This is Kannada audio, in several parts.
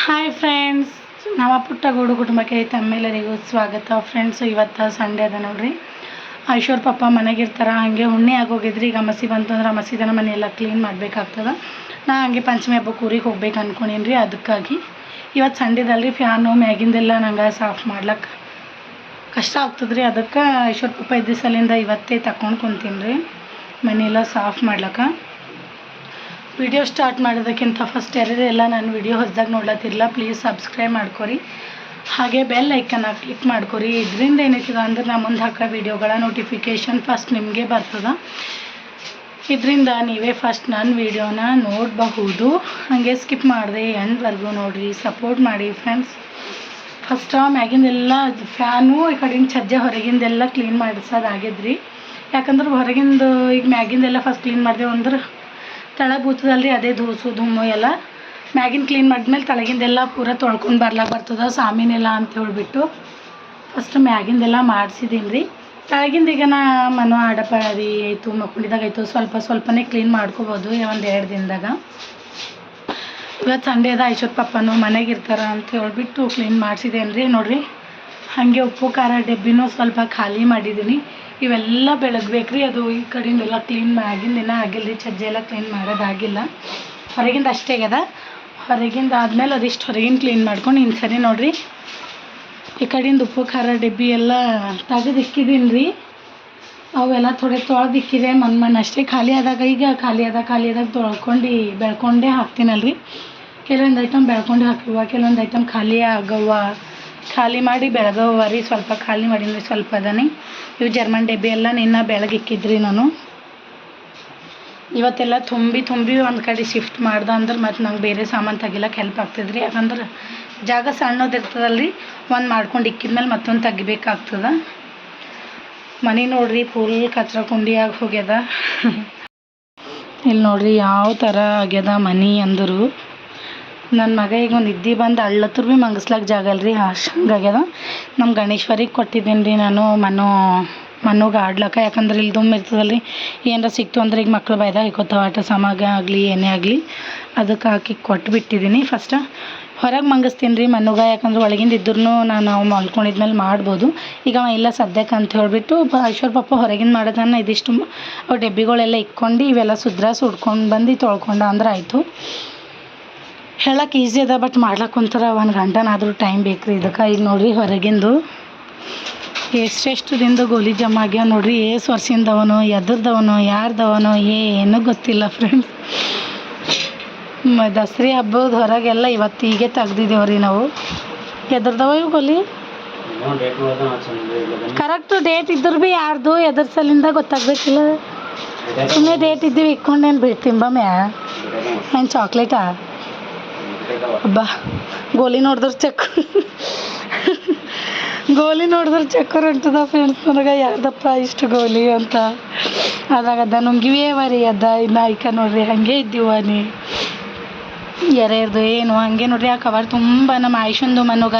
ಹಾಯ್ ಫ್ರೆಂಡ್ಸ್ ನಮ್ಮ ಪುಟ್ಟ ಗೂಡು ಕುಟುಂಬಕ್ಕೆ ತಮ್ಮೆಲ್ಲರಿಗೂ ಸ್ವಾಗತ. ಫ್ರೆಂಡ್ಸು ಇವತ್ತು ಸಂಡೇ ಅದ ನೋಡ್ರಿ. ಐಶ್ವರ್ ಪಪ್ಪ ಮನೆಗಿರ್ತಾರ, ಹಾಗೆ ಉಣ್ಣೆ ಆಗೋಗಿದ್ರಿ, ಈಗ ಮಸಿ ಬಂತು ಅಂದ್ರೆ ಮಸಿದನ ಮನೆಯೆಲ್ಲ ಕ್ಲೀನ್ ಮಾಡಬೇಕಾಗ್ತದ. ನಾ ಹಂಗೆ ಪಂಚಮಿ ಹಬ್ಬಕ್ಕೆ ಊರಿಗೆ ಹೋಗ್ಬೇಕು ಅಂದ್ಕೊಂಡೀನಿ ರೀ ಅದಕ್ಕಾಗಿ ಇವತ್ತು ಸಂಡೇದಲ್ರಿ ಫ್ಯಾನು ಮ್ಯಾಗಿಂದೆಲ್ಲ ನಂಗೆ ಸಾಫ್ ಮಾಡ್ಲಕ್ಕೆ ಕಷ್ಟ ಆಗ್ತದ್ರಿ. ಅದಕ್ಕೆ ಐಶ್ವರ್ ಪಪ್ಪ ಇದ್ದ ಸಲಿಂದ ಇವತ್ತೇ ತಕೊಂಡು ಕುಂತೀನಿ ರೀ ಮನೆಯೆಲ್ಲ ಸಾಫ್ ಮಾಡ್ಲಕ್ಕೆ. ವಿಡಿಯೋ ಸ್ಟಾರ್ಟ್ ಮಾಡೋದಕ್ಕಿಂತ ಫಸ್ಟ್ ಯಾರೆಲ್ಲ ನಾನು ವಿಡಿಯೋ ಹೊಸದಾಗಿ ನೋಡ್ಲತ್ತಿರಲ್ಲ ಪ್ಲೀಸ್ ಸಬ್ಸ್ಕ್ರೈಬ್ ಮಾಡ್ಕೊರಿ. ಹಾಗೆ ಬೆಲ್ ಐಕನ್ನ ಕ್ಲಿಕ್ ಮಾಡ್ಕೊರಿ. ಇದರಿಂದ ಏನೈತದ ಅಂದ್ರೆ ನಾ ಮುಂದೆ ಹಾಕೋ ವಿಡಿಯೋಗಳ ನೋಟಿಫಿಕೇಷನ್ ಫಸ್ಟ್ ನಿಮಗೆ ಬರ್ತದೆ. ಇದರಿಂದ ನೀವೇ ಫಸ್ಟ್ ನನ್ನ ವಿಡಿಯೋನ ನೋಡಬಹುದು. ಹಾಗೆ ಸ್ಕಿಪ್ ಮಾಡಿದೆ ಎಂಡ್ವರೆಗೂ ನೋಡಿರಿ ಸಪೋರ್ಟ್ ಮಾಡಿ ಫ್ರೆಂಡ್ಸ್ ಫಸ್ಟ್ ಮ್ಯಾಗಿಂದೆಲ್ಲ ಫ್ಯಾನು ಈ ಕಡೆಯಿಂದ ಸಜ್ಜೆ ಹೊರಗಿಂದೆಲ್ಲ ಕ್ಲೀನ್ ಮಾಡಿಸೋದಾಗಿದ್ರಿ. ಯಾಕಂದ್ರೆ ಹೊರಗಿಂದು ಈಗ ಮ್ಯಾಗಿಂದೆಲ್ಲ ಫಸ್ಟ್ ಕ್ಲೀನ್ ಮಾಡಿದೆವು ಅಂದ್ರೆ ತಳಗೆ ಬೂತದಲ್ರಿ, ಅದೇ ಧೂಸು ದುಮ್ಮು ಎಲ್ಲ. ಮ್ಯಾಗಿನ ಕ್ಲೀನ್ ಮಾಡಿದ್ಮೇಲೆ ತಳಗಿಂದೆಲ್ಲ ಪೂರ ತೊಳ್ಕೊಂಡು ಬರ್ಲಾಕ ಬರ್ತದ, ಸಾಮೀನೆಲ್ಲ ಅಂತ ಹೇಳ್ಬಿಟ್ಟು. ಫಸ್ಟ್ ಮ್ಯಾಗಿಂದೆಲ್ಲ ಮಾಡಿಸಿದ್ದೀನಿ ರೀ ತಳಗಿಂದ ಈಗ ನಾ ಮನೋ ಆಡಪಾಡಿ ಆಯಿತು, ಮಕ್ಕೊಂಡಿದಾಗ ಆಯಿತು, ಸ್ವಲ್ಪ ಸ್ವಲ್ಪನೇ ಕ್ಲೀನ್ ಮಾಡ್ಕೋಬೋದು ಒಂದು ಎರಡು ದಿನದಾಗ. ಇವತ್ತು ಸಂಡೇ ಅದ ಐಶ್ವರ್ ಪಪ್ಪನು ಮನೆಗೆ ಇರ್ತಾರ ಅಂತ ಹೇಳ್ಬಿಟ್ಟು ಕ್ಲೀನ್ ಮಾಡಿಸಿದ್ದೇನೆ ರೀ ನೋಡಿರಿ, ಹಾಗೆ ಉಪ್ಪು, ಖಾರ, ಡಬ್ಬಿನೂ ಸ್ವಲ್ಪ ಖಾಲಿ ಮಾಡಿದ್ದೀನಿ ಇವೆಲ್ಲ ಬೆಳಗ್ಬೇಕು ರೀ ಅದು ಈ ಕಡೆಯಿಂದೆಲ್ಲ ಕ್ಲೀನ್ ಇನ್ನೂ ಆಗಿಲ್ಲ ರೀ ಸಜ್ಜೆ ಎಲ್ಲ ಕ್ಲೀನ್ ಮಾಡೋದಾಗಿಲ್ಲ. ಹೊರಗಿಂದ ಅಷ್ಟೇ ಆಗ್ಯದ. ಹೊರಗಿಂದ ಆದಮೇಲೆ ಅದಿಷ್ಟು ಹೊರಗಿಂದ ಕ್ಲೀನ್ ಮಾಡ್ಕೊಂಡು ಇನ್ನು ಸರಿ ನೋಡಿರಿ. ಈ ಕಡೆಯಿಂದ ಉಪ್ಪು, ಖಾರ, ಡಬ್ಬಿ ಎಲ್ಲ ತೆಗೆದು ಇಕ್ಕಿದ್ದೀನಿ ರೀ ಅವೆಲ್ಲ ಥೋಡೆ ತೊಳೆದು ಇಕ್ಕಿದೆ ಮನ್ ಮನ್ ಅಷ್ಟೇ ಖಾಲಿ ಆದಾಗ, ಈಗ ಖಾಲಿ ಆದಾಗ ಖಾಲಿ ಆದಾಗ ತೊಳ್ಕೊಂಡು ಬೆಳ್ಕೊಂಡೇ ಹಾಕ್ತೀನಲ್ರಿ. ಕೆಲವೊಂದು ಐಟಮ್ ಬೆಳ್ಕೊಂಡು ಹಾಕಿವ ಕೆಲವೊಂದು ಐಟಮ್ ಖಾಲಿ ಆಗವ ಖಾಲಿ ಮಾಡಿ ಬೆಳಗವ ರೀ ಸ್ವಲ್ಪ ಖಾಲಿ ಮಾಡೀನಿ ಸ್ವಲ್ಪ ಅದನಿ. ಇವು ಜರ್ಮನ್ ಡಬ್ಬಿ ಎಲ್ಲ ನಿನ್ನ ಬೆಳಗ್ಗೆ ಇಕ್ಕಿದ್ರಿ ನಾನು. ಇವತ್ತೆಲ್ಲ ತುಂಬಿ ತುಂಬಿ ಒಂದು ಕಡೆ ಶಿಫ್ಟ್ ಮಾಡ್ದೆ ಅಂದ್ರೆ ಮತ್ತು ನಂಗೆ ಬೇರೆ ಸಾಮಾನು ತೆಗಿಲಕ್ಕೆ ಹೆಲ್ಪ್ ಆಗ್ತದೆ ಯಾಕಂದ್ರೆ ಜಾಗ ಸಣ್ಣದಿರ್ತದಲ್ರಿ ಒಂದು ಮಾಡ್ಕೊಂಡು ಇಕ್ಕಿದ್ಮೇಲೆ ಮತ್ತೊಂದು ತೆಗಿಬೇಕಾಗ್ತದ. ಮನೆ ನೋಡ್ರಿ ಫುಲ್ ಕಚ್ರ ಕುಂಡಿಯಾಗಿ ಹೋಗ್ಯದ. ಇಲ್ಲಿ ನೋಡ್ರಿ ಯಾವ ಥರ ಆಗ್ಯದ ಮನೆ ಅಂದರು. ನನ್ನ ಮಗ ಈಗ ಇದ್ದಿ ಬಂದು ಅಳ್ಳತ್ರ ಭೀ ಮಂಗಸ್ಲಾಕ ಜಾಗ ಅಲ್ರಿ ಅಷ್ಟು ಆಗ್ಯದ. ನಮ್ಮ ಗಣೇಶ್ವರಿಗೆ ಕೊಟ್ಟಿದ್ದೀನಿ ರೀ ನಾನು, ಮನು ಮನುಗೆ ಆಡ್ಲಕ್ಕ ಯಾಕಂದ್ರೆ ಇಲ್ಲಿ ದುಮ್ ರೀ ಏನಾರ ಸಿಕ್ತು ಅಂದ್ರೆ ಈಗ ಮಕ್ಳು ಬೈದ ಹಾಕೋತಾವ. ಆಟ ಸಾಮಾಗ ಆಗಲಿ, ಏನೇ ಆಗಲಿ, ಅದಕ್ಕೆ ಹಾಕಿ ಕೊಟ್ಟು ಬಿಟ್ಟಿದ್ದೀನಿ ಫಸ್ಟ ಹೊರಗೆ ಮಂಗಿಸ್ತೀನಿ ರೀ ಮನುಗ. ಯಾಕಂದ್ರೆ ಒಳಗಿಂದ ಇದ್ರೂ ನಾನು ನಾವು ಮಲ್ಕೊಂಡಿದ್ಮೇಲೆ ಮಾಡ್ಬೋದು. ಈಗ ಅವ ಇಲ್ಲ ಸದ್ಯಕ್ಕೆ ಅಂತ ಹೇಳಿಬಿಟ್ಟು ಐಶ್ವರ್ ಪಪ್ಪ ಹೊರಗಿಂದ ಮಾಡೋದನ್ನ ಇದಿಷ್ಟು ಅವು ಡಬ್ಬಿಗಳೆಲ್ಲ ಇಕ್ಕೊಂಡು ಇವೆಲ್ಲ ಸುದ್ರ ಸುಡ್ಕೊಂಡು ಬಂದು ತೊಳ್ಕೊಂಡ ಅಂದ್ರೆ ಆಯಿತು. ಹೇಳಕ್ಕೆ ಈಸಿ ಅದ ಬಟ್ ಮಾಡ್ಲಕ್ಕೆ ಕುಂತರ ಒಂದು ಗಂಟನಾದರೂ ಟೈಮ್ ಬೇಕು ರೀ ಇದಕ್ಕೆ ಈಗ ನೋಡಿರಿ ಹೊರಗಿಂದು ಎಷ್ಟೆಷ್ಟು ದಿನದ ಗೋಲಿ ಜಮಾ ಆಗ್ಯಾವ ನೋಡ್ರಿ. ಏಸು ವರ್ಷಿಂದವನು, ಎದ್ರದವನು, ಯಾರ್ದವನು, ಏನೂ ಗೊತ್ತಿಲ್ಲ ಫ್ರೆಂಡ್ಸ್ ದಸರಿ ಹಬ್ಬದ ಹೊರಗೆಲ್ಲ ಇವತ್ತಿಗೆ ತೆಗ್ದಿದ್ದೇವ್ರಿ ನಾವು. ಎದ್ರದವ ಇವು ಗೋಲಿ? ಕರೆಕ್ಟ್ ಡೇಟ್ ಇದ್ರು ಭೀ ಯಾರ್ದು? ಎದ್ರ ಗೊತ್ತಾಗ್ಬೇಕಿಲ್ಲ. ಸುಮ್ಮನೆ ಡೇಟ್ ಇದ್ದೀವಿ, ಇಕ್ಕೊಂಡೇನು ಬಿಡ್ತೀನಿ ಮ್ಯಾ ಏನು ಚಾಕ್ಲೇಟಾ ಹಬ್ಬ ಗೋಲಿ ನೋಡಿದ್ರೆ ಚಕ್. ಗೋಲಿ ನೋಡಿದ್ರೆ ಚಕ್ಕರ್ ಹೊಂಟದ ಫ್ರೆಂಡ್ಸ್, ನನಗೆ ಯಾರ್ದಪ್ಪ ಇಷ್ಟು ಗೋಲಿ ಅಂತ. ಅದಾಗ ಅದ, ನುಂಗಿವೇ ಮರಿ, ಅದ ನಾಯ್ಕ ನೋಡ್ರಿ, ಹಾಗೆ ಇದ್ದೀವ ನೀ. ಎರೆರ್ದು ಏನು, ಹಂಗೆ ನೋಡ್ರಿ ಆ ಕವರ್ ತುಂಬ ನಮ್ಮ ಆಯುಷಂದು ಮನುಗ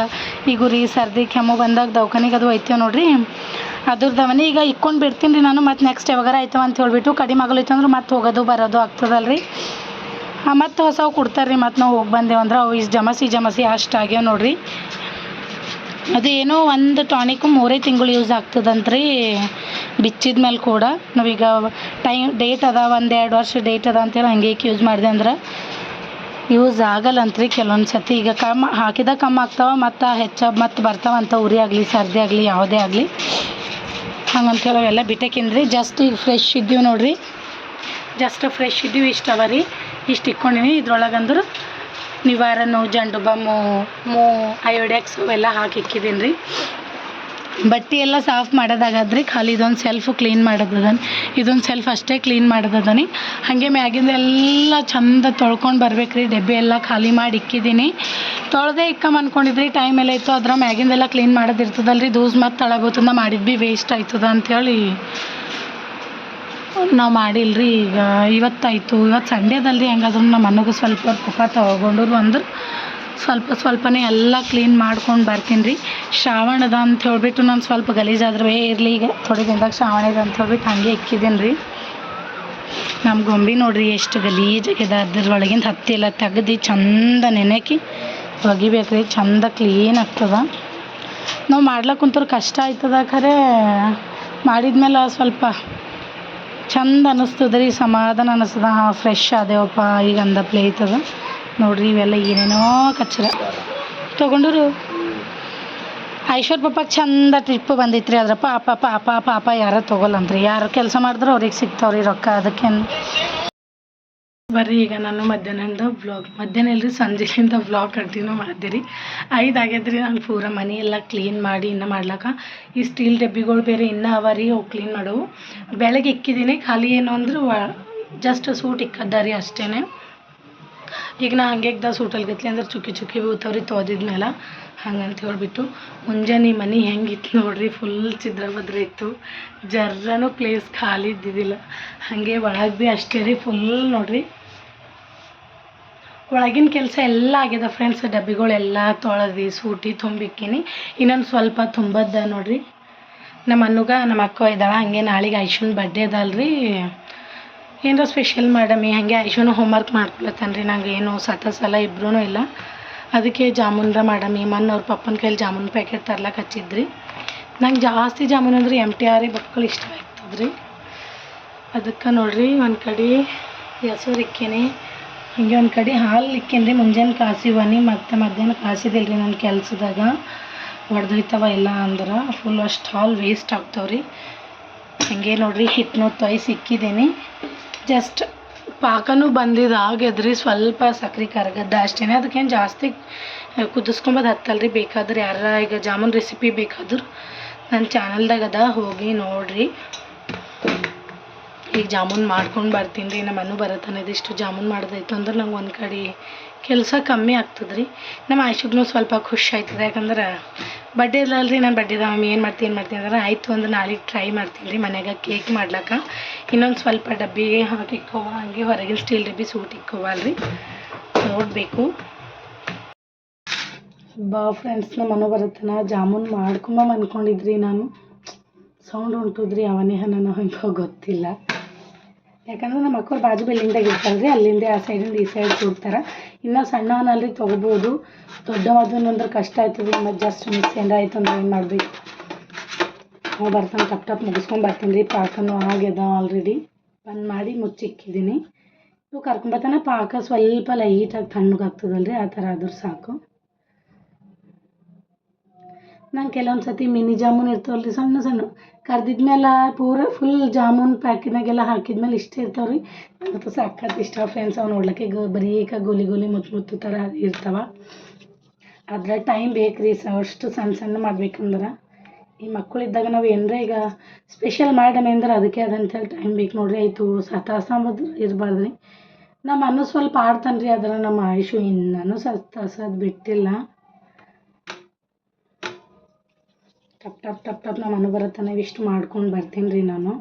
ಈಗ ಗುರಿ, ಸರ್ದಿ, ಕೆಮ್ಮು ಬಂದಾಗ ದವಾಖಾನಿಗೆ ಅದು ಒಯ್ತೇವೆ ನೋಡ್ರಿ. ಅದ್ರದವನೇ ಈಗ ಇಕ್ಕೊಂಡು ಬಿಡ್ತೀನಿ ರೀ ನಾನು, ಮತ್ತು ನೆಕ್ಸ್ಟ್ ಯಾವಾಗಾರ ಆಯ್ತವ ಅಂತ ಹೇಳಿಬಿಟ್ಟು, ಕಡಿಮೆ ಆಗಲಿತ್ತು ಅಂದ್ರೆ ಮತ್ತೆ ಹೋಗೋದು, ಬರೋದು ಆಗ್ತದಲ್ರಿ. ಮತ್ತು ಹೊಸವು ಕೊಡ್ತಾರೆ ರೀ ಮತ್ತು ನಾವು ಹೋಗಿ ಬಂದೇವು ಅಂದ್ರೆ ಅವು ಇಷ್ಟು ಜಮಸಿ ಜಮಸಿ ಅಷ್ಟು ಆಗ್ಯಾವ ನೋಡಿರಿ. ಅದು ಏನೋ ಒಂದು ಟಾನಿಕ್ಕು ಮೂರೇ ತಿಂಗಳು ಯೂಸ್ ಆಗ್ತದಂತ್ರಿ, ಬಿಚ್ಚಿದ ಮೇಲೆ ಕೂಡ. ನಾವೀಗ ಟೈಮ್ ಡೇಟ್ ಅದ, ಒಂದು ಎರಡು ವರ್ಷ ಡೇಟ್ ಅದ ಅಂತೇಳಿ ಹಂಗೆ ಯೂಸ್ ಮಾಡಿದೆ ಅಂದ್ರೆ ಯೂಸ್ ಆಗಲ್ಲಂತ್ರಿ ಕೆಲವೊಂದು ಸತಿ. ಈಗ ಕಮ್ಮಿ ಹಾಕಿದಾಗ ಕಮ್ಮಿ ಆಗ್ತಾವ, ಮತ್ತು ಹೆಚ್ಚ, ಮತ್ತು ಬರ್ತಾವಂತ ಉರಿ ಆಗಲಿ, ಸರ್ದಿ ಆಗಲಿ, ಯಾವುದೇ ಆಗಲಿ. ಹಂಗಂತೇಳಿ ಅವೆಲ್ಲ ಬಿಟ್ಟಕ್ಕಿಂದ್ರಿ ಜಸ್ಟ್ ಈಗ ಫ್ರೆಶ್ ಇದ್ದೀವಿ ನೋಡಿರಿ. ಜಸ್ಟ್ ಫ್ರೆಶ್ ಇದ್ದೀವಿ ಇಷ್ಟವ ರೀ. ಇಷ್ಟು ಇಕ್ಕೊಂಡಿನಿ ಇದ್ರೊಳಗಂದ್ರೆ ನಿವಾರನು ಜಂಡು ಬಮ್ಮು ಮೂ ಅಯೋಡೆಕ್ಸ್ ಅವೆಲ್ಲ ಹಾಕಿ ಇಕ್ಕಿದ್ದೀನಿ ರೀ ಬಟ್ಟೆ ಎಲ್ಲ ಸಾಫ್ ಮಾಡೋದಾಗದ್ರಿ, ಖಾಲಿ ಇದೊಂದು ಸೆಲ್ಫ್ ಕ್ಲೀನ್ ಮಾಡೋದದನಿ. ಇದೊಂದು ಸೆಲ್ಫ್ ಅಷ್ಟೇ ಕ್ಲೀನ್ ಮಾಡೋದದನಿ. ಹಾಗೆ ಮ್ಯಾಗಿಂದ ಎಲ್ಲ ಚಂದ ತೊಳ್ಕೊಂಡು ರೀ ಡಬ್ಬಿ ಎಲ್ಲ ಖಾಲಿ ಮಾಡಿ ಇಕ್ಕಿದ್ದೀನಿ ತೊಳೆದೇ ಇಕ್ಕಮ್ ಅನ್ಕೊಂಡಿದ್ರಿ, ಟೈಮ್ ಎಲ್ಲ ಇತ್ತು. ಅದ್ರ ಮ್ಯಾಗಿಂದೆಲ್ಲ ಕ್ಲೀನ್ ಮಾಡೋದಿರ್ತದಲ್ರಿ. ದೂಸ್ ಮತ್ತು ತಳಗೋತಂದ ಮಾಡಿದ್ದು ಭೀ ವೇಸ್ಟ್ ಆಯ್ತದ ಅಂಥೇಳಿ ನಾವು ಮಾಡಿಲ್ರಿ ಈಗ ಇವತ್ತಾಯಿತು. ಇವತ್ತು ಸಂಡೇದಲ್ರಿ, ಹೆಂಗಾದ್ರೂ ನಮ್ಮ ಮನೆಗೂ ಸ್ವಲ್ಪ ಹೊತ್ತು ತಗೊಂಡರು ಅಂದ್ರೆ. ಸ್ವಲ್ಪ ಸ್ವಲ್ಪನೇ ಎಲ್ಲ ಕ್ಲೀನ್ ಮಾಡ್ಕೊಂಡು ಬರ್ತೀನಿ ರೀ ಶ್ರಾವಣದ ಅಂತ ಹೇಳಿಬಿಟ್ಟು ನಾನು ಸ್ವಲ್ಪ ಗಲೀಜಾದ್ರವೇ ಇರಲಿ ಈಗ. ಥೋಡೆ ದಿನದಾಗ ಶ್ರಾವಣ ಇದೆ ಅಂತ ಹೇಳ್ಬಿಟ್ಟು ಹಾಗೆ ಇಕ್ಕಿದ್ದೀನಿ ರೀ ನಮ್ಮ ಗೊಂಬೆ ನೋಡ್ರಿ ಎಷ್ಟು ಗಲೀಜಾಗಿದೆ ಅದ್ರೊಳಗಿಂದ ಹತ್ತಿ ಎಲ್ಲ ತೆಗ್ದು ಚಂದ ನೆನೆಕಿ ರೀ ಚಂದ ಕ್ಲೀನ್ ಆಗ್ತದೆ. ನಾವು ಮಾಡ್ಲಕ್ಕ ಕುಂತರು ಕಷ್ಟ ಆಯ್ತದ ಖರೆ. ಮಾಡಿದ್ಮೇಲೆ ಸ್ವಲ್ಪ ಚಂದ ಅನ್ನಿಸ್ತದೆ ರೀ, ಸಮಾಧಾನ ಅನ್ನಿಸ್ತದ ಹಾಂ ಫ್ರೆಶ್ ಆದೇವಪ್ಪ ಈಗ ಅಂದಪ್ಲೆ ಐತದ ನೋಡ್ರಿ ಇವೆಲ್ಲ ಏನೇನೋ ಕಚ್ರ. ತೊಗೊಂಡರು? ಐಶ್ವರ್ ಪಪ್ಪಾಗ ಚಂದ ಟ್ರಿಪ್ ಬಂದಿತ್ತು ಅದ್ರ ಪಾಪ ಪಾಪ ಪಾಪ ಯಾರ ತೊಗೊಲ್ಲಂತ್ರಿ? ಯಾರು ಕೆಲಸ ಮಾಡಿದ್ರು ಅವ್ರಿಗೆ ಸಿಗ್ತಾವ್ರಿ ರೊಕ್ಕ ಅದಕ್ಕೇನು. ಬರ್ರಿ, ಈಗ ನಾನು ಮಧ್ಯಾಹ್ನದ ಬ್ಲಾಗ್ ಮಧ್ಯಾಹ್ನ ಇಲ್ರಿ, ಸಂಜೆಲಿಂದ ವ್ಲಾಗ್ ಕಂಟಿನ್ಯೂ ರೀ ಐದು ಆಗ್ಯದ್ರಿ ನಾನು ಪೂರ ಮನೆ ಎಲ್ಲ ಕ್ಲೀನ್ ಮಾಡಿ ಇನ್ನೂ ಮಾಡ್ಲಕ್ಕ. ಈ ಸ್ಟೀಲ್ ಡಬ್ಬಿಗಳು ಬೇರೆ ಇನ್ನೂ ಅವ ರೀ, ಅವು ಕ್ಲೀನ್ ಮಾಡವು. ಬೆಳಗ್ಗೆ ಇಕ್ಕಿದ್ದೀನಿ ಖಾಲಿ ಏನು ಅಂದ್ರೆ ಜಸ್ಟ್ ಸೂಟ್ ಇಕ್ಕದ್ದ ರೀ ಅಷ್ಟೇ ಈಗ ನಾ ಹಂಗೆ ಇದ್ದ ಸೂಟಲ್ಲಿ ಗತ್ಲಿ ಅಂದ್ರೆ ಚುಕ್ಕಿ ಚುಕ್ಕಿ ಬೀಳ್ತಾವ್ರಿ ತೊಳೆದಿದ್ಮೇಲೆ ಹಂಗಂತ ಹೇಳ್ಬಿಟ್ಟು ಮುಂಜಾನೆ ಮನೆ ಹೆಂಗಿತ್ತು ನೋಡ್ರಿ ಫುಲ್ ಚಿದ್ರಭದ್ರ ಇತ್ತು. ಜರ್ರನೂ ಪ್ಲೇಸ್ ಖಾಲಿ ಇದ್ದಿದ್ದಿಲ್ಲ. ಹಾಗೆ ಒಳಗೆ ಭೀ ಅಷ್ಟೇ ರೀ ಫುಲ್ ನೋಡ್ರಿ. ಒಳಗಿನ ಕೆಲಸ ಎಲ್ಲ ಆಗ್ಯದ ಫ್ರೆಂಡ್ಸ್ ಡಬ್ಬಿಗಳೆಲ್ಲ ತೊಳೆದು, ಸೂಟಿ ತುಂಬಿಕ್ಕಿನಿ. ಇನ್ನೊಂದು ಸ್ವಲ್ಪ ತುಂಬದ್ದ ನೋಡ್ರಿ. ನಮ್ಮ ಅನ್ನುಗ ನಮ್ಮ ಅಕ್ಕ ಇದ್ದಾಳೆ, ಹಂಗೆ ನಾಳೆಗೆ ಐಶುನ್ ಬರ್ಡೇ ರೀ ಏನರ ಸ್ಪೆಷಲ್ ಮಾಡಮಿ ಹಾಗೆ ಐಶುನು ಹೋಮ್ವರ್ಕ್ ಮಾಡ್ಕೊಳತ್ತಾನ ರೀ ನಂಗೆ ಏನು ಸತ ಸಲ ಇಬ್ರೂ ಇಲ್ಲ. ಅದಕ್ಕೆ ಜಾಮೂನ್ರ ಮಾಡಮಿ ಮೊನ್ನೆ ಅವ್ರ ಪಪ್ಪನ ಕೈಲಿ ಜಾಮೂನ್ ಪ್ಯಾಕೆಟ್ ತರ್ಲಕ್ಕೆ ಹಚ್ಚಿದ್ರಿ. ನಂಗೆ ಜಾಸ್ತಿ ಜಾಮೂನ್ ಅಂದ್ರೆ ಎಂ ಟಿ ಆರ್ ಬಕ್ಕಳು ಇಷ್ಟ ಆಗ್ತದ್ರಿ. ಅದಕ್ಕೆ ನೋಡ್ರಿ, ಒಂದು ಕಡೆ ಹೆಸರು ಇಕ್ಕೇನಿ ಹಿಂಗೆ ಒಂದು ಕಡೆ ಹಾಲು ಇಕ್ಕೇನಿ ಮುಂಜಾನೆ ಕಾಸಿವನಿ ಮತ್ತು ಮಧ್ಯಾಹ್ನ ಕಾಸಿದಿಲ್ಲ ರೀ ನನ್ನ ಕೆಲಸದಾಗ. ಒಡೆದೋಯ್ತವ ಎಲ್ಲ ಅಂದ್ರೆ ಫುಲ್ ಅಷ್ಟು ಹಾಲು ವೇಸ್ಟ್ ಆಗ್ತಾವ್ರಿ. ಹಿಂಗೆ ನೋಡ್ರಿ ಹಿಟ್ಟನ್ನು ತೊಯ್ಸಿ ಇಕ್ಕಿದ್ದೀನಿ ಜಸ್ಟ್ ಪಾಕನೂ ಬಂದಿದ್ದು ಆಗ್ಯದ್ರಿ, ಸ್ವಲ್ಪ ಸಕ್ರೆ ಕರಗದ್ದ ಅಷ್ಟೇ ಅದಕ್ಕೇನು ಜಾಸ್ತಿ ಕುದಿಸ್ಕೊಂಬದು ಹತ್ತಲ್ರಿ, ಬೇಕಾದ್ರೆ ಯಾರ ಈಗ ಜಾಮೂನ್ ರೆಸಿಪಿ ಬೇಕಾದ್ರೆ ನನ್ನ ಚಾನಲ್ದಾಗ ಅದ, ಹೋಗಿ ನೋಡ್ರಿ. ಈಗ ಜಾಮೂನ್ ಮಾಡ್ಕೊಂಡು ಬರ್ತೀನಿ ರೀ, ನಮ್ಮ ಅನ್ನು ಬರತ್ತಾನೆ ಇದಿಷ್ಟು ಜಾಮೂನ್ ಮಾಡೋದೈತು ಅಂದ್ರೆ ನಂಗೆ ಒಂದು ಕಡೆ ಕೆಲಸ ಕಮ್ಮಿ ಆಗ್ತದೆ ರೀ ನಮ್ಮ ಆಯ್ಷುಗ್ನು ಸ್ವಲ್ಪ ಖುಷಿ ಆಯ್ತದೆ, ಯಾಕಂದ್ರೆ ಬಡ್ಡೆ ರೀ ನಾನು ಬಡ್ಡೆದ ಮಮ್ಮಿ ಏನು ಮಾಡ್ತೀನಿ ಏನು ಮಾಡ್ತೀನಿ ಅಂದ್ರೆ ಆಯಿತು ಅಂದ್ರೆ ನಾಳೆಗೆ ಟ್ರೈ ಮಾಡ್ತೀನಿ ರೀ, ಮನ್ಯಾಗ ಕೇಕ್ ಮಾಡ್ಲಕ್ಕ ಇನ್ನೊಂದು ಸ್ವಲ್ಪ ಡಬ್ಬಿಗೆ ಹಾಕಿ ಇಕ್ಕೋವ, ಹಂಗೆ ಹೊರಗಿನ ಸ್ಟೀಲ್ ಡಬ್ಬಿ ಸೂಟ್ ಇಕ್ಕೋವಲ್ರಿ ನೋಡಬೇಕು. ಬಾ ಫ್ರೆಂಡ್ಸ್ ನಮ್ಮ ಮನೆ ಬರುತ್ತನ, ಜಾಮೂನ್ ಮಾಡ್ಕೊಂಬ ಅನ್ಕೊಂಡಿದ್ರಿ ನಾನು. ಸೌಂಡ್ ಹೊಂಟದ್ರಿ ಅವನೇ ಹನ ಹಂಗೆ ಗೊತ್ತಿಲ್ಲ. ಯಾಕಂದ್ರೆ ನಮ್ಮ ಅಕ್ಕವ್ರು ಬಾಜು ಬಿಲ್ಡಿಂಗ್ದಾಗ ಇರ್ತಾರೆ ರೀ ಅಲ್ಲಿಂದ ಆ ಸೈಡಿಂದ ಈ ಸೈಡ್ ಕೊಡ್ತಾರೆ. ಇನ್ನೂ ಸಣ್ಣವನಲ್ಲಿ ತೊಗೋಬೋದು. ದೊಡ್ಡವಾದನಂದ್ರೆ ಕಷ್ಟ ಆಯ್ತದೆ ಮತ್ತು ಜಸ್ಟ್ ಮಿಕ್ಸ್ ಏನಾಯ್ತು ಅಂದ್ರೆ ಏನು ಮಾಡಬೇಕು? ನಾವು ಬರ್ತಾನೆ ಟಪ್ ಟಪ್ ಮುಗಿಸ್ಕೊಂಡು ಬರ್ತೀನಿ ರೀ ಪಾಕನೂ ಆಗ್ಯದ ಆಲ್ರೆಡಿ ಬಂದ್ ಮಾಡಿ ಮುಚ್ಚಿಕ್ಕಿದ್ದೀನಿ ಇವು ಕರ್ಕೊಂಬರ್ತಾನೆ ಪಾಕ ಸ್ವಲ್ಪ ಲೈಟಾಗಿ ತಣ್ಣಗಾಗ್ತದಲ್ರಿ, ಆ ಥರ ಆದ್ರೆ ಸಾಕು. ನಂಗೆ ಕೆಲವೊಂದು ಸತಿ ಮಿನಿ ಜಾಮೂನ್ ಇರ್ತಾವಲ್ರಿ ಸಣ್ಣ ಸಣ್ಣ. ಕರ್ದಿದ್ಮೇಲೆ ಪೂರ ಫುಲ್ ಜಾಮೂನ್ ಪ್ಯಾಕಿನಾಗೆಲ್ಲ ಹಾಕಿದ್ಮೇಲೆ ಇಷ್ಟೇ ಇರ್ತಾವೆ ರೀ ಮತ್ತು ಸಖತ್ ಇಷ್ಟ ಫ್ರೆಂಡ್ಸ್ ಅವು ನೋಡ್ಲಿಕ್ಕೆ ಗ ಬರೀಕ ಗೋಲಿ ಗೋಲಿ ಮುತ್ತು ಮುತ್ತು ಥರ ಇರ್ತಾವ. ಅದ್ರ ಟೈಮ್ ಬೇಕು ರೀ ಅಷ್ಟು ಸಣ್ಣ ಸಣ್ಣ ಮಾಡ್ಬೇಕಂದ್ರೆ. ಈ ಮಕ್ಕಳಿದ್ದಾಗ ನಾವು ಏನರ ಈಗ ಸ್ಪೆಷಲ್ ಮಾಡಮೆ ಅಂದ್ರೆ ಅದಕ್ಕೆ ಅದಂತೇಳಿ ಟೈಮ್ ಬೇಕು ನೋಡ್ರಿ. ಆಯಿತು ಸತಾಸ ಅಂಬುದು ಇರಬಾರ್ದು ರೀ ನಮ್ಮ ಅನ್ನು ಸ್ವಲ್ಪ ಆಡ್ತಾನೆ ರೀ ಅದರ ನಮ್ಮ ಆಯುಷು ಇನ್ನೂ ಸತಾಸೋದು ಬಿಟ್ಟಿಲ್ಲ. ಟಪ್ ಟಪ್ ಟಪ್ ಟಪ್ ನಮ್ಮ ಮನೆ ಬರತ್ತನ ಇಷ್ಟು ಮಾಡ್ಕೊಂಡು ಬರ್ತೀನಿ ರೀ ನಾನು.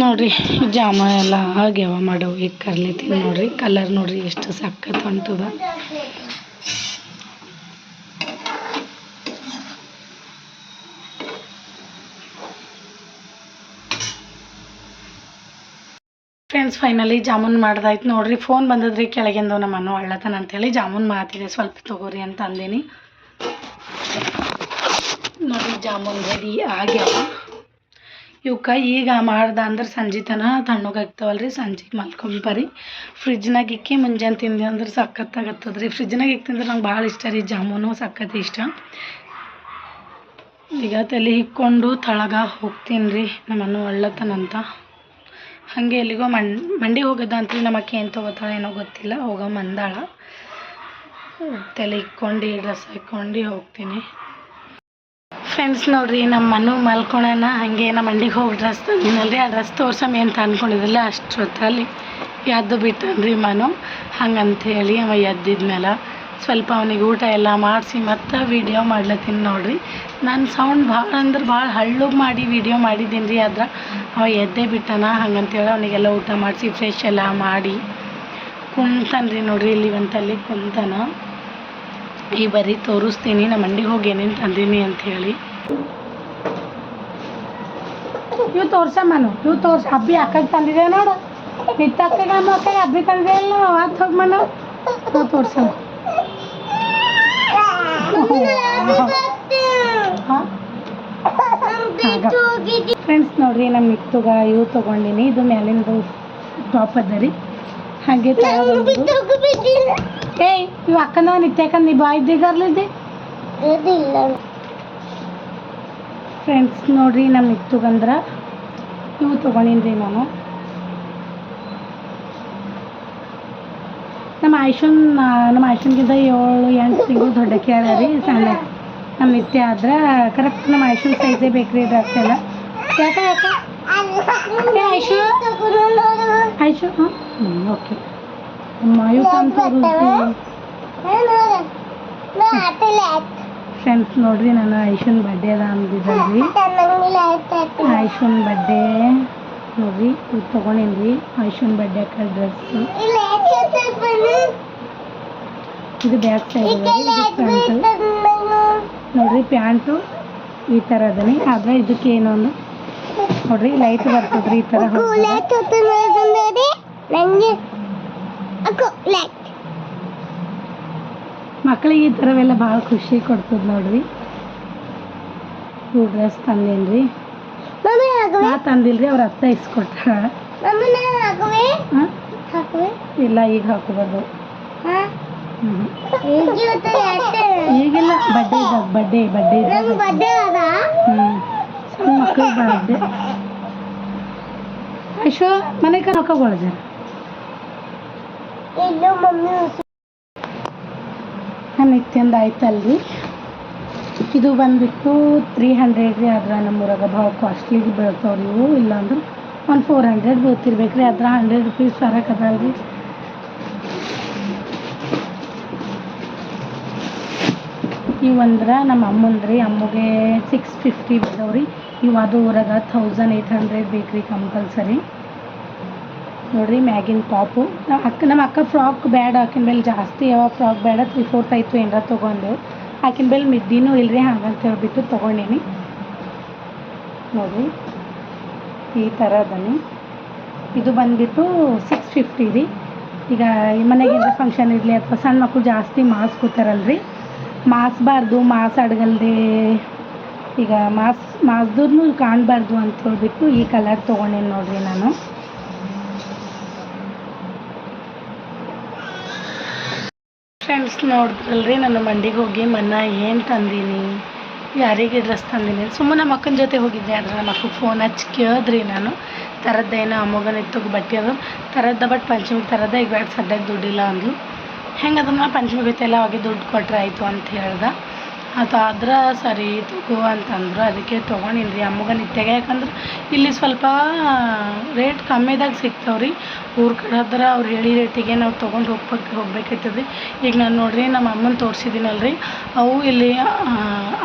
ನೋಡ್ರಿ, ಜಾಮ ಎಲ್ಲ ಆಗ್ಯಾವ ಮಾಡವು ಈಗ ಕರ್ಲಿತೀನಿ ನೋಡ್ರಿ ಕಲರ್ ನೋಡ್ರಿ ಎಷ್ಟು ಸಕ್ಕತ್ ಹೊಂಟದ. ಫ್ರೆಂಡ್ಸ್ ಫೈನಲಿ ಜಾಮೂನ್ ಮಾಡ್ದಾಯ್ತು. ನೋಡ್ರಿ ಫೋನ್ ಬಂದದ್ರಿ ಕೆಳಗಿಂದು ನಮ್ಮ ಅಣ್ಣ ಒಳ್ಳತನ ಅಂತೇಳಿ ಜಾಮೂನ್ ಮಾತಿದೆ. ಸ್ವಲ್ಪ ತಗೋರಿ ಅಂತ ಅಂದೀನಿ. ನೋಡ್ರಿ, ಜಾಮೂನ್ ರೆಡಿ ಆಗ್ಯಾವ. ಇವಕ್ಕ ಈಗ ಮಾಡ್ದ ಅಂದ್ರೆ ಸಂಜೆ ತನ ಸಂಜೆ ಸಂಜೆಗೆ ಮಲ್ಕೊಂಬರಿ ಫ್ರಿಜ್ನಾಗ ಇಕ್ಕಿ ಮುಂಜಾನೆ ತಿಂದೆ ಅಂದ್ರೆ ಸಖತ್ತಾಗತ್ತದ ರೀ ಫ್ರಿಜ್ನಾಗ ಇಕ್ತಿಂದ್ರೆ ನಂಗೆ ಭಾಳ ಇಷ್ಟ ರೀ ಜಾಮೂನು, ಸಖತ್ ಇಷ್ಟ. ಈಗ ತಲೆ ಹಿಕ್ಕೊಂಡು ತಳಗ ಹೋಗ್ತೀನಿ ರೀ ನಮ್ಮನ್ನು ಒಳ್ಳತನಂತ ಹಾಗೆ ಎಲ್ಲಿಗೋ ಮಣ್ ಮಂಡಿ ಹೋಗೋದ ಅಂತ ನಮ್ಮ ಅಕ್ಕಿ ಏನು ತೊಗೋತಾಳೆ ಏನೋ ಗೊತ್ತಿಲ್ಲ. ಹೋಗೋ ಮಂದಾಳ. ತಲೆ ಇಕ್ಕೊಂಡು ಡ್ರೆಸ್ ಹಾಕ್ಕೊಂಡು ಹೋಗ್ತೀನಿ. ಫ್ರೆಂಡ್ಸ್ ನೋಡ್ರಿ, ನಮ್ಮ ಮನು ಮಲ್ಕೊಳನ ಹಾಗೆ ನಮ್ಮ ಮಂಡಿಗೆ ಹೋಗಿ ಡ್ರೆಸ್ ತಂದಿನಲ್ರಿ. ಆ ಡ್ರೆಸ್ ತೋರ್ಸಮ್ ಅಂತ ಅಂದ್ಕೊಂಡಿದ್ರಲ್ಲ ಅಷ್ಟೊತ್ತಲ್ಲಿ ಎದ್ದು ಬಿಟ್ಟನ್ರಿ ಮನು. ಹಂಗಂತೇಳಿ ಅವ ಎದ್ದಿದ್ಮೇಲೆ ಸ್ವಲ್ಪ ಅವನಿಗೆ ಊಟ ಎಲ್ಲ ಮಾಡಿಸಿ ಮತ್ತೆ ವೀಡಿಯೋ ಮಾಡ್ಲತ್ತೀನಿ ನೋಡ್ರಿ. ನಾನು ಸೌಂಡ್ ಭಾಳ ಅಂದ್ರೆ ಭಾಳ ಹಳ್ಳಗೆ ಮಾಡಿ ವೀಡಿಯೋ ಮಾಡಿದ್ದೀನಿ ರೀ ಆದ್ರೆ ಅವ ಎದ್ದೇ ಬಿಟ್ಟಾನ, ಹಂಗಂತೇಳಿ ಅವನಿಗೆಲ್ಲ ಊಟ ಮಾಡಿಸಿ ಫ್ರೆಶ್ ಎಲ್ಲ ಮಾಡಿ ಕುಂತಾನ್ರಿ ನೋಡ್ರಿ ಇಲ್ಲಿ ಒಂತಲ್ಲಿ ಕುಂತಾನ. ಈ ಬರೀ ತೋರಿಸ್ತೀನಿ ನಮ್ಮ ಮಂಡಿಗೆ ಹೋಗಿ ಏನೇನು ತಂದೀನಿ ಅಂಥೇಳಿ ಇವು ತೋರ್ಸಮ್ಮನು ಇವು ತೋರ್ಸ, ಅಬ್ಬಿ ಅಕ್ಕಗೆ ತಂದಿದೆ ನೋಡು. ಬಿತ್ತ ಅಕ್ಕಗೆ ಹಬ್ಬಿ ತಂದಿದೆ ಇಲ್ಲ ಅವತ್ತು ಹೋಗಿ ಮನ. ನಾವು ತೋರ್ಸಲ್ಲ ಫ್ರೆಂಡ್ಸ್ ನೋಡ್ರಿ ನಮ್ಮ ಇತ್ತುಗ ಇವು ತಗೊಂಡಿನಿ. ಇದು ಮ್ಯಾಲಿಂದು ಟಾಪ್ ಅದ ರೀ. ಹಾಗೆ ಏಯ್, ಇವು ಅಕ್ಕನವ ನಿತ್ಯಾಕಂದ್ ನೀ ಬಾಯ್ ಇದ್ದೀಗರ್ಲಿದ್ದೆ ಫ್ರೆಂಡ್ಸ್ ನೋಡ್ರಿ ನಮ್ಮ ಇತ್ತುಗಂದ್ರ ಇವು ತಗೊಂಡಿನ್ರಿ ನಾನು. ನಮ್ಮ ಆಯುಷನ್ ನಮ್ಮ ಆಯುಷನ್ಗಿಂತ ಏಳು ಎಂಟು ತಿಂಗಳು ದೊಡ್ಡಕ್ಕೆ ಅದ ರೀ ಸಣ್ಣ. ನಮ್ಮ ನಿತ್ಯ ಆದ್ರೆ ಕರೆಕ್ಟ್ ನಮ್ಮ ಆಯುಷನ್ ಸೈಜೇ ಬೇಕ್ರಿ ಡ್ರೆಸ್ ಎಲ್ಲ ಯಾಕ ಯಾಕ? ಏ ಆಯುಷು ಆಯುಷು ಹಾಂ ಹ್ಞೂ ಓಕೆ ಅಮ್ಮ ಇವು ತಂದು ಫ್ರೆಂಡ್ಸ್ ನೋಡ್ರಿ, ನಾನು ಆಯುಷನ್ ಬರ್ಡೇ ಅದ ಅಂದಿದ್ದಲ್ರಿ. ಆಯುಷನ್ ಬರ್ಡೇ ನೋಡ್ರಿ, ಇದು ತೊಗೊಂಡೇನ್ರಿ. ಆಯುಷನ್ ಬರ್ಡೇ ಅಕ್ಕ ಡ್ರೆಸ್ ಇದು ಬ್ಯಾಕ್ ಸೈಡ್ ನೋಡ್ರಿ ಪ್ಯಾಂಟು ಈ ತರ ಅದನ್ನೇ. ಆದ್ರೆ ಇದಕ್ಕೆ ಏನೊಂದು ನೋಡ್ರಿ ಲೈಟ್ ಬರ್ತದ್ರಿ ಈ ಥರ ಮಕ್ಕಳಿಗೆ ಈ ತರವೆಲ್ಲ ಭಾಳ ಖುಷಿ ಕೊಡ್ತದ ನೋಡ್ರಿ. ಹೂ ಡ್ರೆಸ್ ತಂದೇನ್ರಿ. ನಾ ತಂದಿಲ್ರಿ ಅವ್ರ ಅತ್ತ ಇಸ್ಕೊಟ್ಟಾಳ ಹಾಂ ಇಲ್ಲ ಈಗ ಹಾಕೋಬೋದು ಹ್ಞೂ ಈಗಿಲ್ಲ ಬಡ್ಡೆ ಇದ್ದಾಗ ಬಡ್ಡೆ ಬಡ್ಡೆ ಹ್ಞೂ ಸಣ್ಣ ಮಕ್ಕಳು ಬಡ್ಡೆ ಅಶೋ ಮನೆ ಕರ್ಕೊಬೋಳ ಜರ? ನಾನು ನಿತ್ಯಂದು ಆಯ್ತಲ್ರಿ. ಇದು ಬಂದ್ಬಿಟ್ಟು ತ್ರೀ ಹಂಡ್ರೆಡ್ ರೀ ಆದ್ರೆ ನಮ್ಮೂರಾಗ ಭಾಳ ಕಾಸ್ಟ್ಲಿ ಬೀಳ್ತಾವ್ರಿ ಇವು ಇಲ್ಲಾಂದ್ರೆ ಒಂದು ಫೋರ್ ಹಂಡ್ರೆಡ್ ಬೀಳ್ತಿರ್ಬೇಕು ರೀ ಅದ್ರ ಹಂಡ್ರೆಡ್ ರುಪೀಸ್ ಫರಕ್ ಅದಲ್ರಿ ಇವು ಅಂದ್ರೆ ನಮ್ಮ ಅಮ್ಮಂದ್ರಿ, ಅಮ್ಮಗೆ ಸಿಕ್ಸ್ ಫಿಫ್ಟಿ ಬಿದ್ದವ್ರಿ ಇವು ಅದು ಊರಾಗ ಥೌಸಂಡ್ ಏಯ್ಟ್ ಹಂಡ್ರೆಡ್ ಬೇಕು ರೀ ಕಂಪಲ್ಸರಿ ನೋಡ್ರಿ, ಮ್ಯಾಗಿನ ಟಾಪು ನಮ್ಮ ಅಕ್ಕ ನಮ್ಮ ಅಕ್ಕ ಫ್ರಾಕ್ ಬ್ಯಾಡ, ಆಕಿನ ಮೇಲೆ ಜಾಸ್ತಿ ಯಾವ ಫ್ರಾಕ್ ಬೇಡ ತ್ರೀ ಫೋರ್ತ್ ಆಯಿತು ಏನಾರ ತೊಗೊಂಡು. ಆಕಿನ ಮೇಲೆ ಮಿಡ್ಡಿನೂ ಇಲ್ರಿ ಹಂಗಂತ ಹೇಳ್ಬಿಟ್ಟು ತೊಗೊಂಡೀನಿ. ನೋಡ್ರಿ. ಈ ಥರ ಬನ್ನಿ ಇದು ಬಂದ್ಬಿಟ್ಟು ಸಿಕ್ಸ್ ಫಿಫ್ಟಿ ರೀ. ಈಗ ಈ ಮನೆಗೆ ಫಂಕ್ಷನ್ ಇರಲಿ ಅಥವಾ ಸಣ್ಣ ಮಕ್ಕಳು ಜಾಸ್ತಿ ಮಾಸ್ ಕೂತಾರಲ್ರಿ. ಮಾಸ್ಬಾರ್ದು, ಮಾಸ್ ಅಡ್ಗಲ್ದೆ ಈಗ ಮಾಸ್, ಮಾಸ್ದೂರ್ನು ಕಾಣಬಾರ್ದು ಅಂತ ಹೇಳ್ಬಿಟ್ಟು ಈ ಕಲರ್ ತೊಗೊಂಡೇನಿ ನೋಡ್ರಿ ನಾನು. ಫ್ರೆಂಡ್ಸ್ ನೋಡಿದ್ರಲ್ರಿ ನಾನು ಮಂಡಿಗೆ ಹೋಗಿ ಮನ್ನ ಏನು ತಂದೀನಿ? ಯಾರಿಗೆ ಡ್ರೆಸ್ ತಂದಿನಿ ಸುಮ್ಮನೆ ನಮ್ಮ ಅಕ್ಕನ ಜೊತೆ ಹೋಗಿದ್ದೆ, ಆದರೆ ನಮ್ಮ ಅಕ್ಕಗೆ ಫೋನ್ ಹಚ್ಚಿ ಕೇಳಿದ್ರಿ ನಾನು. ಥರದ್ದೇನೋ ಅಮ್ಮಗನ ಇತ್ತು ಬಟ್ಟೆ ಅದು. ತರದ್ದ ಬಟ್ ಪಂಚಮಿಗೆ ತರದ ಈಗ ಸದ್ಯಕ್ಕೆ ದುಡ್ಡಿಲ್ಲ ಅಂದ್ಲು. ಹೆಂಗೆ ಅದನ್ನ ಪಂಚಮಿಗೆ ಎಲ್ಲ ಅವಾಗೆ ದುಡ್ಡು ಕೊಟ್ಟರೆ ಆಯಿತು ಅಂತ ಹೇಳ್ದೆ. ಅದು ಆದ್ರೆ ಸರಿ ತಗೋ ಅಂತಂದ್ರು. ಅದಕ್ಕೆ ತೊಗೊಂಡಿನಿ ರೀ ಅಮ್ಮಗ ನಿತ್ಯಾಗ ಯಾಕಂದ್ರೆ ಇಲ್ಲಿ ಸ್ವಲ್ಪ ರೇಟ್ ಕಮ್ಮಿದಾಗ ಸಿಗ್ತಾವ್ರಿ. ಊರ ಕಡೆ ಅವ್ರು ಹೇಳಿ ರೇಟಿಗೆ ನಾವು ತೊಗೊಂಡು ಹೋಗ್ಬೇಕು ಹೋಗ್ಬೇಕಾಯ್ತದೆ ರೀ ಈಗ ನಾನು ನೋಡ್ರಿ ನಮ್ಮ ಅಮ್ಮನ ತೋರಿಸಿದ್ದೀನಲ್ರಿ ಅವು ಇಲ್ಲಿ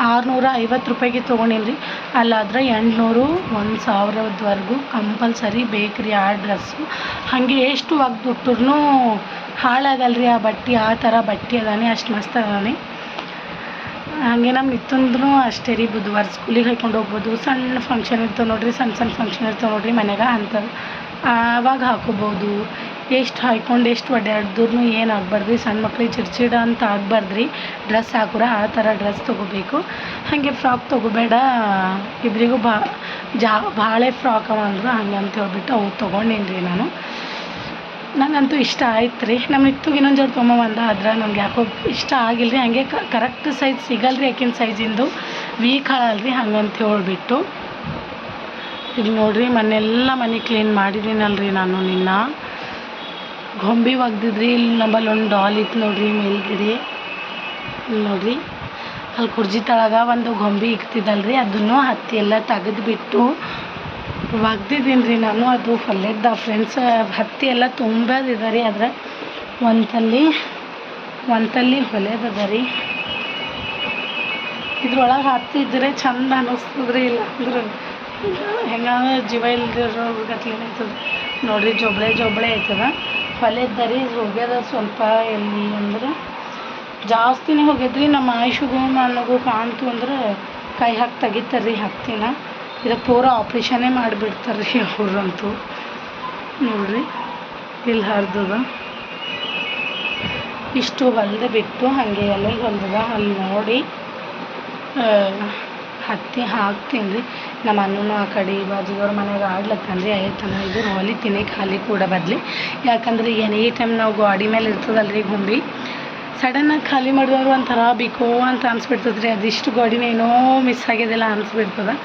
ಆರುನೂರ ಐವತ್ತು ರೂಪಾಯಿಗೆ ತೊಗೊಂಡಿನಿ ರೀ ಅಲ್ಲಾದ್ರೆ ಎಂಟುನೂರು ಒಂದು ಸಾವಿರದವರೆಗೂ ಕಂಪಲ್ಸರಿ ಬೇಕು ರೀ ಆ ಡ್ರೆಸ್ಸು. ಹಾಗೆ ಎಷ್ಟು ಒಗ್ದುಟ್ರು ಹಾಳಾಗಲ್ಲ ರೀ ಆ ಬಟ್ಟೆ. ಆ ಥರ ಬಟ್ಟೆ ಅದಾನೆ. ಅಷ್ಟು ಮಸ್ತ್ ಅದಾನೆ. ಹಾಗೆ ನಮ್ಮ ನಿತ್ತಂದ್ರೂ ಅಷ್ಟೇ ರೀ ಬುಧವಾರ ಸ್ಕೂಲಿಗೆ ಹಾಕೊಂಡು ಹೋಗ್ಬೋದು. ಸಣ್ಣ ಫಂಕ್ಷನ್ ಇರ್ತವೆ ನೋಡ್ರಿ, ಸಣ್ಣ ಸಣ್ಣ ಫಂಕ್ಷನ್ ಇರ್ತವೆ ನೋಡ್ರಿ ಮನೆಗೆ ಅಂಥದ್ದು ಆವಾಗ ಹಾಕೋಬೋದು. ಎಷ್ಟು ಹಾಯ್ಕೊಂಡು ಎಷ್ಟು ಒಡ್ಯಾಡಿದ್ರು ಏನು ಆಗ್ಬಾರ್ದು ರೀ ಸಣ್ಣ ಮಕ್ಳಿಗೆ ಚಿಡ್ಚಿಡ ಅಂತ ಆಗ್ಬಾರ್ದು ರೀ ಡ್ರೆಸ್ ಹಾಕುರ, ಆ ಥರ ಡ್ರೆಸ್ ತೊಗೋಬೇಕು. ಹಾಗೆ ಫ್ರಾಕ್ ತೊಗೋಬೇಡ. ಇಬ್ಬರಿಗೂ ಬಾ, ಜಾ ಭಾಳ ಫ್ರಾಕ್ ಅವ ಅಂದರು ಹಂಗೆ ಅಂತ ಹೇಳ್ಬಿಟ್ಟು ಅವು ತೊಗೊಂಡೇನಿ ರೀ ನಾನು. ನಂಗಂತೂ ಇಷ್ಟ ಆಯ್ತು ರೀ. ನಮ್ಮ ನಿತ್ತುಗೆ ಇನ್ನೊಂದು ಜೋಡಿ ತೊಗೊಂಬಂದ ಆದ್ರೆ ನಮ್ಗೆ ಯಾಕೋ ಇಷ್ಟ ಆಗಿಲ್ಲ ರೀ ಹಂಗೆ ಕರೆಕ್ಟ್ ಸೈಜ್ ಸಿಗಲ್ಲ ರೀ ಆಕಿನ ಸೈಜಿಂದು ವೀಕ್ ಹಾಳಲ್ಲ ರೀ ಹಂಗಂತ ಹೇಳ್ಬಿಟ್ಟು. ಇಲ್ಲಿ ನೋಡಿರಿ ಮನೆಲ್ಲ ಮನೆ ಕ್ಲೀನ್ ಮಾಡಿದ್ದೀನಲ್ರಿ ನಾನು ನಿನ್ನ. ಗೊಂಬೆ ಒಗ್ದಿದ್ರಿ ಇಲ್ಲಿ ನಂಬಲ್ಲಿ ಒಂದು ಡಾಲ್ ಇತ್ತು ನೋಡ್ರಿ ಮೇಲ್ಗಡೆ. ಇಲ್ಲಿ ನೋಡಿರಿ. ಅಲ್ಲಿ ಕುರ್ಜಿ ತಳಗ ಒಂದು ಗೊಂಬೆ ಇಕ್ತಿದ್ದಲ್ರಿ ಅದನ್ನು ಹತ್ತಿ ಎಲ್ಲ ತೆಗೆದ್ಬಿಟ್ಟು ಒಗ್ದಿದ್ದೀನಿ ರೀ ನಾನು. ಅದು ಹೊಲೆದ ಫ್ರೆಂಡ್ಸ್ ಹತ್ತಿ ಎಲ್ಲ ತುಂಬದಿದೆ ರೀ ಅದ್ರ ಒಂದು ತಲ್ಲಿ ಒಂದು ತಲ್ಲಿ ಹೊಲೆದದ ರೀ ಇದ್ರೊಳಗೆ ಹತ್ತಿದ್ರೆ ಚಂದ ಅನ್ನಿಸ್ತದ್ರಿ ಇಲ್ಲ ಅಂದ್ರೆ. ಹೆಂಗ ಜೀವ ಇಲ್ದಿರೋ ಗತ್ಲೆ ಆಯ್ತದ. ನೋಡ್ರಿ ಜೊಬ್ಳೆ ಜೊಬ್ಳೆ ಆಯ್ತದ. ಹೊಲೆದ ರೀ ಹೋಗ್ಯದ ಸ್ವಲ್ಪ ಎಲ್ಲಿ ಅಂದ್ರೆ ಜಾಸ್ತಿನೇ ಹೋಗ್ಯದ್ರಿ. ನಮ್ಮ ಆಯುಷಿಗೂ ನನಗೂ ಕಾಣ್ತು ಅಂದ್ರೆ ಕೈ ಹಾಕಿ ತೆಗಿತಾರೆ ರೀ ಹತ್ತಿನ. ಇದು ಪೂರ ಆಪ್ರೇಷನ್ನೇ ಮಾಡಿಬಿಡ್ತಾರೆ ರೀ ಅವ್ರಂತೂ. ನೋಡ್ರಿ, ಇಲ್ಲಿ ಹರಿದದ. ಇಷ್ಟು ಹೊಲ್ದು ಬಿಟ್ಟು ಹಾಗೆ ಎಲ್ಲ ಹೊಲ್ದದ. ಅಲ್ಲಿ ನೋಡಿ ಹತ್ತಿ ಹಾಕ್ತೀನಿ. ರೀ ನಮ್ಮ ಅಣ್ಣನೂ ಆ ಕಡೆ ಬಾಜುದವ್ರ ಮನೆಗೆ ಆಡ್ಲತ್ತಾನ ರೀ ಆಯ್ತಾನ ಇದು ಹೊಲಿತೀನಿ, ಖಾಲಿ ಕೂಡ ಬದಲಿ. ಯಾಕಂದ್ರೆ ಎನಿ ಟೈಮ್ ನಾವು ಗಾಡಿ ಮೇಲೆ ಇರ್ತದಲ್ಲ ರೀ ಗುಂಡಿ ಸಡನ್ನಾಗಿ ಖಾಲಿ ಮಾಡಿದವ್ರು ಒಂಥರ ಬಿಕೋ ಅಂತ ಅನ್ಸ್ಬಿಡ್ತದೆ ರೀ ಅದಿಷ್ಟು ಗಾಡಿನ ಏನೋ ಮಿಸ್ ಆಗಿದೆಲ್ಲ ಅನ್ಸ್ಬಿಡ್ತದೆ.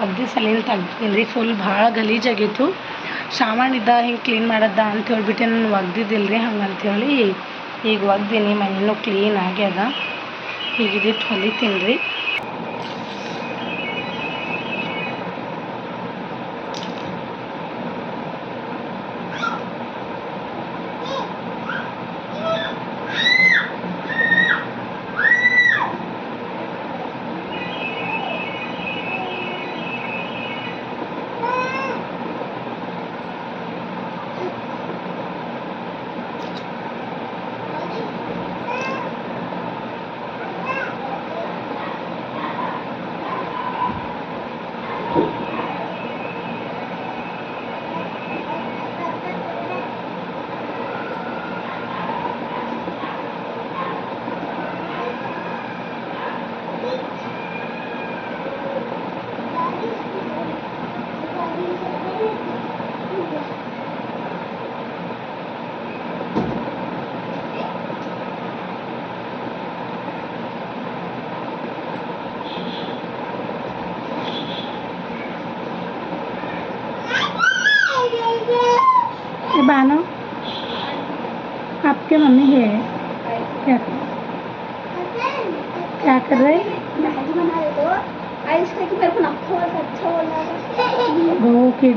ಅಗ್ದಿ ಸಲೀಲ್ ತೆಗ್ದೀನಿ ರೀ ಫುಲ್ ಭಾಳ ಗಲೀಜಾಗಿತ್ತು ಸಾಮಾನು ಇದ್ದ ಹಿಂಗೆ ಕ್ಲೀನ್ ಮಾಡದ್ದ ಅಂತ ಹೇಳ್ಬಿಟ್ಟು, ನಾನು ಒಗ್ದಿದ್ದಿಲ್ಲ ರೀ ಹಂಗೆ ಅಂಥೇಳಿ ಈಗ ಒಗ್ದೀನಿ ಮನೆಯೂ ಕ್ಲೀನ್ ಆಗ್ಯದ ಈಗ ಇದಿಟ್ಟು ಹೊಲಿತೀನಿ ರೀ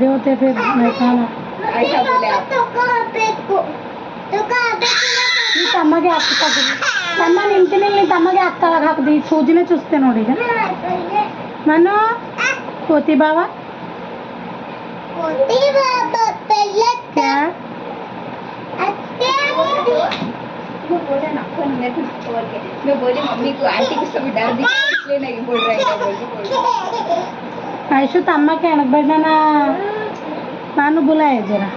खड़े होते हैं फिर महकाना ऐसा बोले आप ಈ ತಮ್ಮಗೆ ಅಕ್ಕ ತಮ್ಮ ನಿಂತಿನಿಲ್ಲ ನೀನು ತಮಗೆ ಅಕ್ಕವಾಗ ಹಾಕಿದೆ ಈ ಸೂಜಿನೇ ಚುಸ್ತೆ ನೋಡಿ ಈಗ ನಾನು ಕೋತಿ ಬಾವ ಐಶು ತಮ್ಮಕ್ಕೆ ಎಣಗ್ಬೇಡ ನಾನು नानू बुलाए जरा।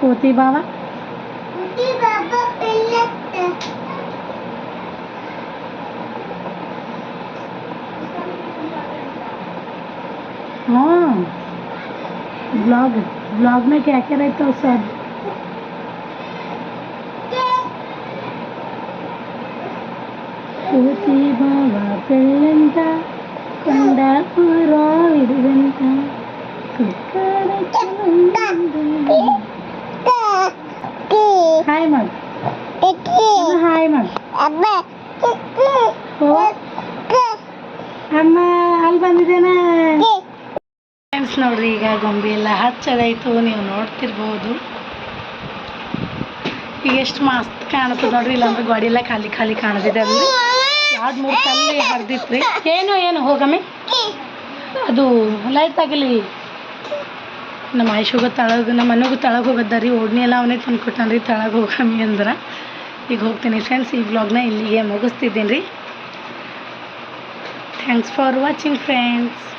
कोती बाबा। हाँ। ब्लॉग ब्लॉग में क्या क्या रहता है सर कोती बाबा पेल्लंता कंडा ಹಾಯ್ ಮಾಡು. ಹಾಯ್ ಮಾಡು. ಅಮ್ಮ, ಅಲ್ಲಿ ಬಂದಿದ್ದೇನ. ನೋಡ್ರಿ, ಈಗ ಗೊಂಬೆ ಎಲ್ಲ ಹಚ್ಚದಾಯ್ತು, ನೀವು ನೋಡ್ತಿರ್ಬೋದು. ಈಗ ಎಷ್ಟು ಮಸ್ತ್ ಕಾಣುತ್ತೆ ನೋಡ್ರಿ, ಇಲ್ಲಾಂದ್ರೆ ಗಾಡಿ ಎಲ್ಲ ಖಾಲಿ ಖಾಲಿ ಕಾಣದಿದೆ ಅಲ್ರಿ ಯಾವ್ದು ಮೂರು ಕಲ್ಲಿ ಹರಿದಿತ್ತು ರೀ ಏನು ಏನು, ಹೋಗಮ್ಮಿ. ಅದು ಲೈಟ್ ಆಗಲಿ. ನಮ್ಮ ಆಯುಷುಗ ತಳಗ, ನಮ್ಮ ಮನೆಗೂ ಹೋಗದ್ದ ರೀ, ಓಡ್ನಿ ಎಲ್ಲ ಅವನೇ ತಂದು ಕೊಟ್ಟಾನ ರೀ, ತಳಗ ಹೋಗಮ್ಮಿ ಅಂದ್ರೆ. ಈಗ ಹೋಗ್ತೀನಿ ಫ್ರೆಂಡ್ಸ್ ಈ ವ್ಲಾಗ್ನ ಇಲ್ಲಿಗೆ ಮುಗಿಸ್ತಿದ್ದೀನಿ ರೀ. Thanks for watching friends